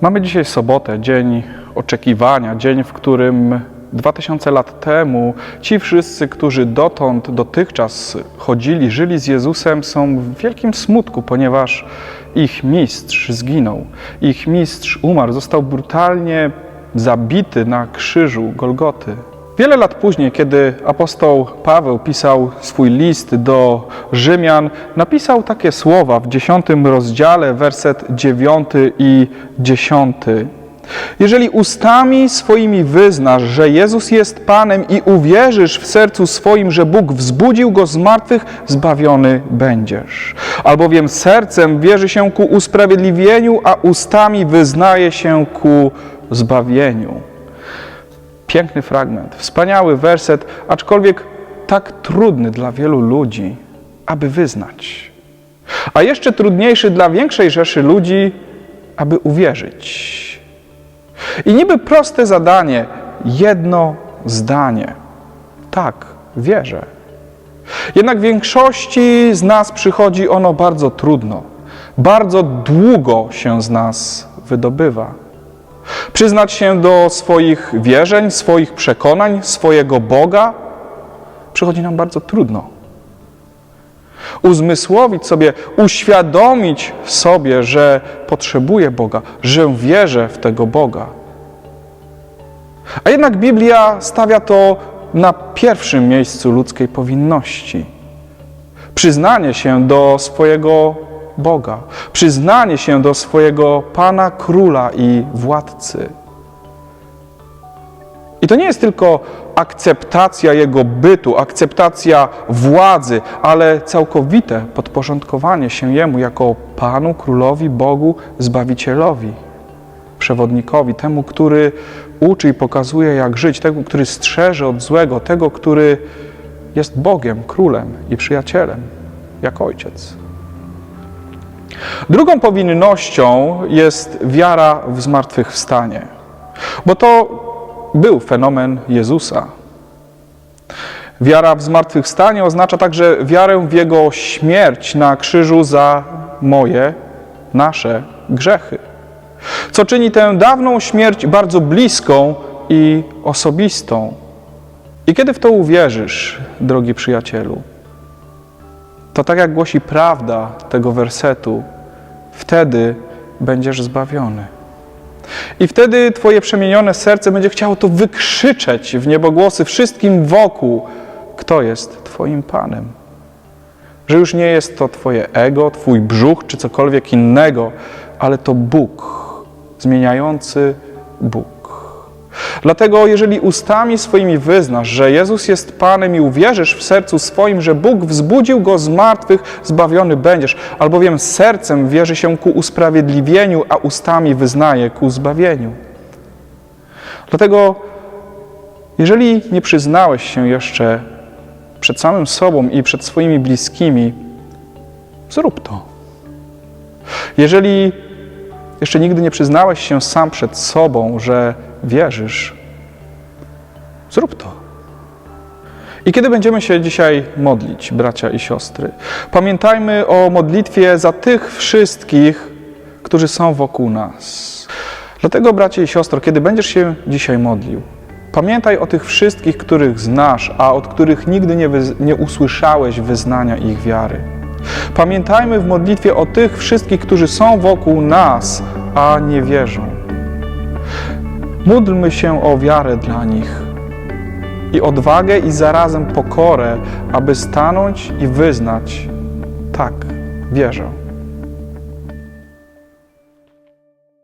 Mamy dzisiaj sobotę, dzień oczekiwania, dzień, w którym 2000 lat temu ci wszyscy, którzy dotąd, dotychczas chodzili, żyli z Jezusem, są w wielkim smutku, ponieważ ich mistrz zginął. Ich mistrz umarł, został brutalnie zabity na krzyżu Golgoty. Wiele lat później, kiedy apostoł Paweł pisał swój list do Rzymian, napisał takie słowa w dziesiątym rozdziale, werset dziewiąty i dziesiąty. Jeżeli ustami swoimi wyznasz, że Jezus jest Panem i uwierzysz w sercu swoim, że Bóg wzbudził Go z martwych, zbawiony będziesz. Albowiem sercem wierzy się ku usprawiedliwieniu, a ustami wyznaje się ku zbawieniu. Piękny fragment, wspaniały werset, aczkolwiek tak trudny dla wielu ludzi, aby wyznać. A jeszcze trudniejszy dla większej rzeszy ludzi, aby uwierzyć. I niby proste zadanie, jedno zdanie. Tak, wierzę. Jednak większości z nas przychodzi ono bardzo trudno. Bardzo długo się z nas wydobywa. Przyznać się do swoich wierzeń, swoich przekonań, swojego Boga przychodzi nam bardzo trudno. Uzmysłowić sobie, uświadomić sobie, że potrzebuję Boga, że wierzę w tego Boga. A jednak Biblia stawia to na pierwszym miejscu ludzkiej powinności. Przyznanie się do swojego Boga, przyznanie się do swojego Pana, Króla i Władcy. I to nie jest tylko akceptacja Jego bytu, akceptacja władzy, ale całkowite podporządkowanie się Jemu jako Panu, Królowi, Bogu, Zbawicielowi, przewodnikowi, temu, który uczy i pokazuje, jak żyć, tego, który strzeże od złego, tego, który jest Bogiem, Królem i przyjacielem, jak Ojciec. Drugą powinnością jest wiara w zmartwychwstanie, bo to był fenomen Jezusa. Wiara w zmartwychwstanie oznacza także wiarę w Jego śmierć na krzyżu za moje, nasze grzechy, co czyni tę dawną śmierć bardzo bliską i osobistą. I kiedy w to uwierzysz, drogi przyjacielu, to tak jak głosi prawda tego wersetu, wtedy będziesz zbawiony. I wtedy Twoje przemienione serce będzie chciało to wykrzyczeć w niebogłosy wszystkim wokół, kto jest Twoim Panem. Że już nie jest to Twoje ego, Twój brzuch czy cokolwiek innego, ale to Bóg, zmieniający Bóg. Dlatego, jeżeli ustami swoimi wyznasz, że Jezus jest Panem i uwierzysz w sercu swoim, że Bóg wzbudził go z martwych, zbawiony będziesz, albowiem sercem wierzy się ku usprawiedliwieniu, a ustami wyznaje ku zbawieniu. Dlatego, jeżeli nie przyznałeś się jeszcze przed samym sobą i przed swoimi bliskimi, zrób to. Jeżeli jeszcze nigdy nie przyznałeś się sam przed sobą, że wierzysz, zrób to. I kiedy będziemy się dzisiaj modlić, bracia i siostry, pamiętajmy o modlitwie za tych wszystkich, którzy są wokół nas. Dlatego, bracie i siostro, kiedy będziesz się dzisiaj modlił, pamiętaj o tych wszystkich, których znasz, a od których nigdy nie, nie usłyszałeś wyznania ich wiary. Pamiętajmy w modlitwie o tych wszystkich, którzy są wokół nas, a nie wierzą. Módlmy się o wiarę dla nich i odwagę i zarazem pokorę, aby stanąć i wyznać: tak, wierzę.